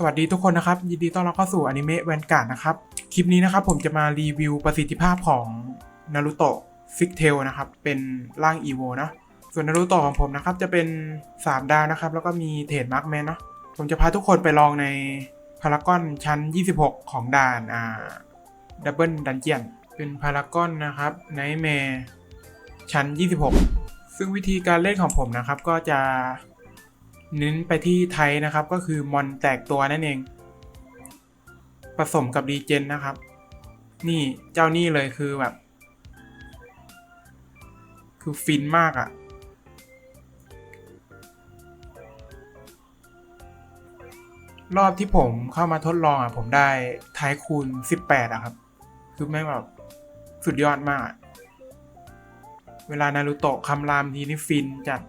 สวัสดีทุกคนนะครับ ยินดีต้อนรับเข้าสู่อนิเมะแวนการ์ดนะครับ คลิปนี้นะครับผมจะมารีวิวประสิทธิภาพของนารูโตะฟิกเทลนะครับ เป็นร่างอีโวนะส่วนนารูโตะของผมนะครับ จะเป็น 3 ดาวนะครับ แล้วก็มีเทรดมาร์กแมนเนาะผมจะพาทุกคนไปลองในพารากอนชั้น 26 ของด่านอ่าดับเบิลดันเจียนเป็นพารากอนนะครับไนท์แมร์ชั้น 26 ซึ่งวิธีการเล่นของผมนะครับก็จะ เน้นไปที่ไทยนะครับก็คือมอนแตกตัวนั่นเอง ผสมกับรีเจนนะครับ นี่เจ้านี่เลยคือแบบ คือฟินมากอะ่ะ รอบที่ผมเข้ามาทดลองอะ่ะ ผมได้ไทยคูณ 18อะครับ คือแม่งแบบสุดยอดมาก เวลานารูโตะคำรามทีนี่ฟินจัด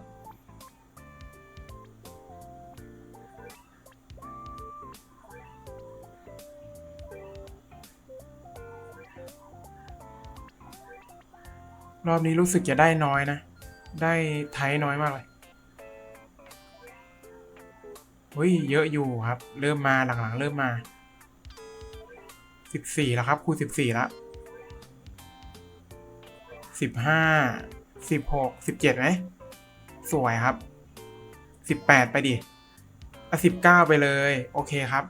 รอบนี้รู้สึกจะได้น้อยนะ ได้ไทยน้อยมากเลยเฮ้ยเยอะอยู่ครับ เริ่มมาหลังๆ เริ่มมาสิบสี่แล้วครับคูณสิบสี่แล้วสิบห้าสิบหกสิบเจ็ดไหมสวยครับสิบแปดไปดิอะสิบเก้าไปเลย โอเคครับ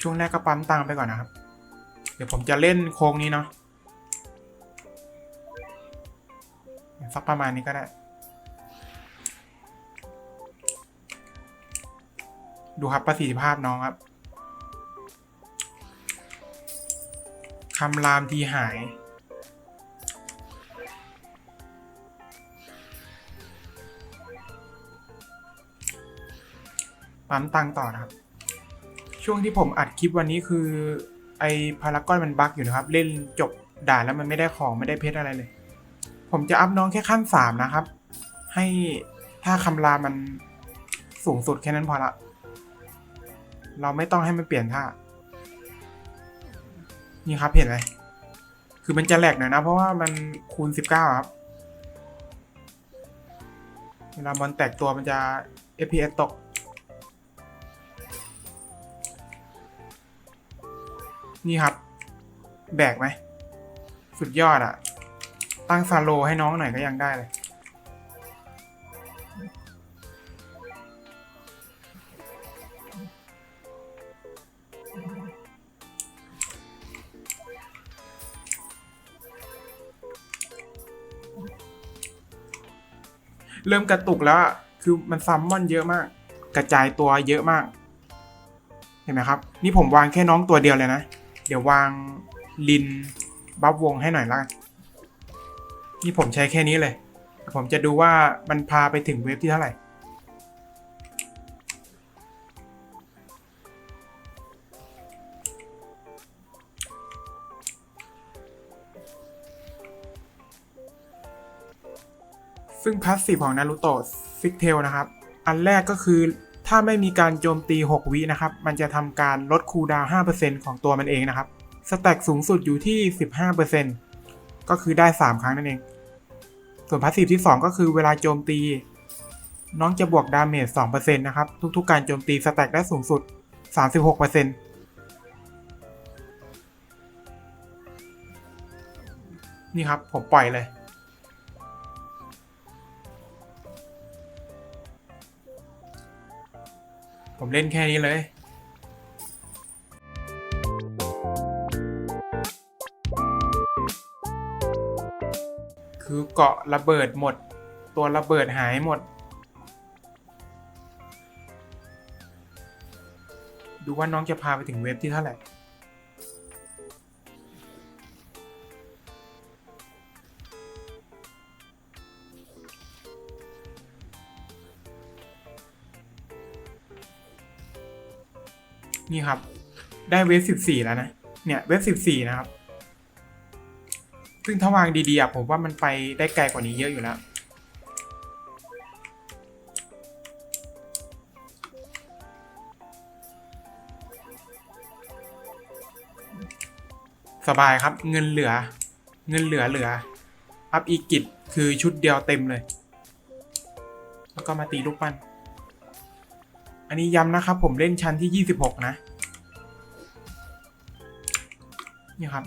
ช่วงแรกก็ปั๊มตังค์ไปก่อนนะครับ เดี๋ยวผมจะเล่นโค้งนี้เนาะ สักประมาณนี้ก็ได้ ดูครับประสิทธิภาพน้องครับคำรามทีหายปั๊มตังต่อนะครับ ช่วงที่ผมอัดคลิปวันนี้คือ ไอพารากอนมันบั๊กอยู่นะครับ เล่นจบด่านแล้วมันไม่ได้ของไม่ได้เพชรอะไรเลย ผมจะอัพน้องแค่ขั้นสามนะครับ ให้ถ้าคำรามันสูงสุดแค่นั้นพอละ เราไม่ต้องให้มันเปลี่ยนท่า นี่ครับเห็นไหมคือมันจะแหลกหน่อยนะ เพราะว่ามันคูณสิบเก้าครับ เวลาบอลแตกตัวมันจะ FPS ตกนี่ครับ แบกไหม สุดยอดอะ ตั้งซาโลให้น้องหน่อยก็ยังได้เลยเริ่มกระตุกแล้วคือมันซัมมอนเยอะมาก กระจายตัวเยอะมาก เห็นไหมครับ นี่ผมวางแค่น้องตัวเดียวเลยนะ เดี๋ยววางลินบัฟวงให้หน่อยละกัน นี่ผมใช้แค่นี้เลย ผมจะดูว่ามันพาไปถึงเวฟที่เท่าไหร่ ซึ่งพาสซีฟของนารูโตะฟิกเทลนะครับ อันแรกก็คือถ้าไม่มีการโจมตี 6 วินะครับ มันจะทำการลดคูลดาวน์5%ของตัวมันเองนะครับ สแต็กสูงสุดอยู่ที่ 15% ก็คือได้ 3 ครั้งนั่นเอง ส่วนพาสซีฟที่ 2 ก็คือเวลาโจมตี น้องจะบวกดาเมจ2%นะครับ ทุกๆ การโจมตีสแต็กได้สูงสุด 36%นี่ครับ ผมปล่อยเลย ผมเล่นแค่นี้เลย คือเกาะระเบิดหมด ตัวระเบิดหายหมด ดูว่าน้องจะพาไปถึงเว็บที่เท่าไหร่นี่ครับ ได้เว็บสิบสี่แล้วนะ เนี่ย เว็บสิบสี่นะครับ ซึ่งถ้าวางดีๆอะผมว่ามันไปได้ไกลกว่านี้เยอะอยู่แล้ว สบายครับเงินเหลือ เงินเหลือเหลือ อัพอีกิจคือชุดเดียวเต็มเลย แล้วก็มาตีลูกปั้นอันนี้ย้ำนะครับผมเล่นชั้นที่ 26 นะ นี่ครับ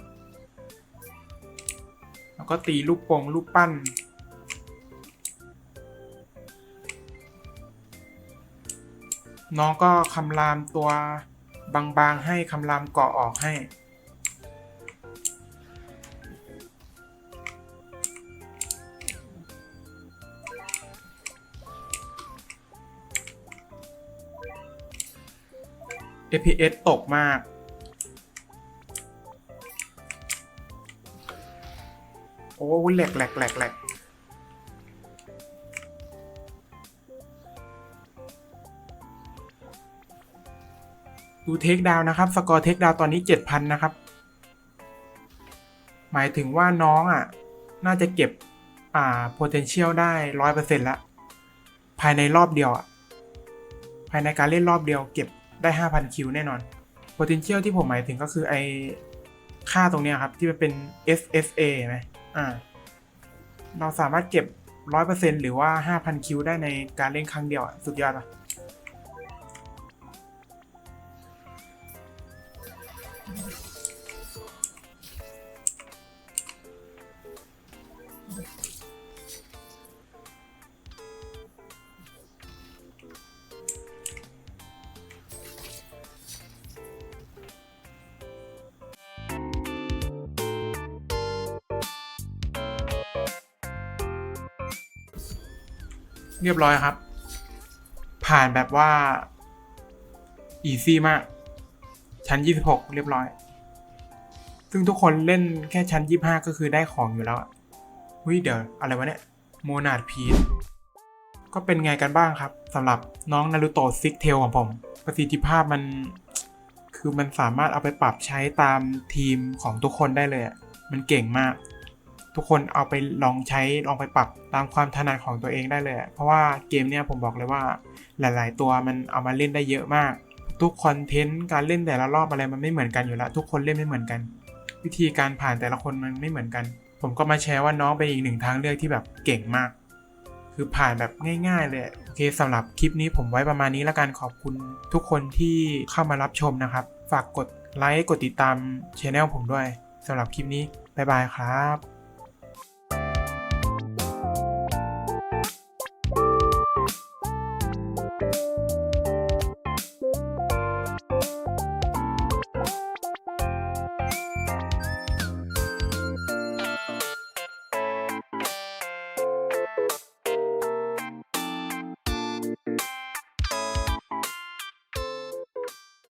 ก็ตีลูกโป่งลูกปั้น น้องก็คำรามตัวบางๆให้คำรามเกาะออกให้ FPS ตกมาก อ้แหลกแหลกแหลกแหลกดูเทคดาวนะครับ สกอร์เทคดาวตอนนี้ 7,000 นะครับ หมายถึงว่าน้องอะ น่าจะเก็บ อ่า potential ได้ 100%ละ ภายในรอบเดียวอะ ภายในการเล่นรอบเดียวเก็บได้ 5,000 คิวแน่นอน potential ที่ผมหมายถึงก็คือไอค่าตรงเนี้ยครับ ที่มันเป็น SSA ไหม อ่า เราสามารถเก็บร้อยเปอร์เซ็นหรือว่าห้าพันคิวได้ในการเล่นครั้งเดียวอะสุดยอดปะ เรียบร้อยครับ ผ่านแบบว่าอีซี่มาก ชั้น 26 เรียบร้อย ซึ่งทุกคนเล่นแค่ชั้น 25 ก็คือได้ของอยู่แล้วอะเฮ้ยเดี๋ยว อะไรวะเนี่ย โมนาดพีชก็เป็นไงกันบ้างครับสำหรับน้องนารูโตะซิกเทลของผม ประสิทธิภาพมัน คือมันสามารถเอาไปปรับใช้ตามทีมของทุกคนได้เลย มันเก่งมาก ทุกคนเอาไปลองใช้ลองไปปรับตามความถนัดของตัวเองได้เลย เพราะว่าเกมเนี้ยผมบอกเลยว่าหลาย ๆ ตัวมันเอามาเล่นได้เยอะมาก ทุกคอนเทนต์การเล่นแต่ละรอบอะไรมันไม่เหมือนกันอยู่แล้ว ทุกคนเล่นไม่เหมือนกัน วิธีการผ่านแต่ละคนมันไม่เหมือนกัน ผมก็มาแชร์ว่าน้องเป็นอีกหนึ่งทางเลือกที่แบบเก่งมาก คือผ่านแบบง่าย ๆ เลยโอเคสำหรับคลิปนี้ผมไว้ประมาณนี้แล้วกันขอบคุณทุกคนที่เข้ามารับชมนะครับ ฝากกดไลค์กดติดตามช anel ผมด้วยสำหรับคลิปนี้บ๊ายบายครับ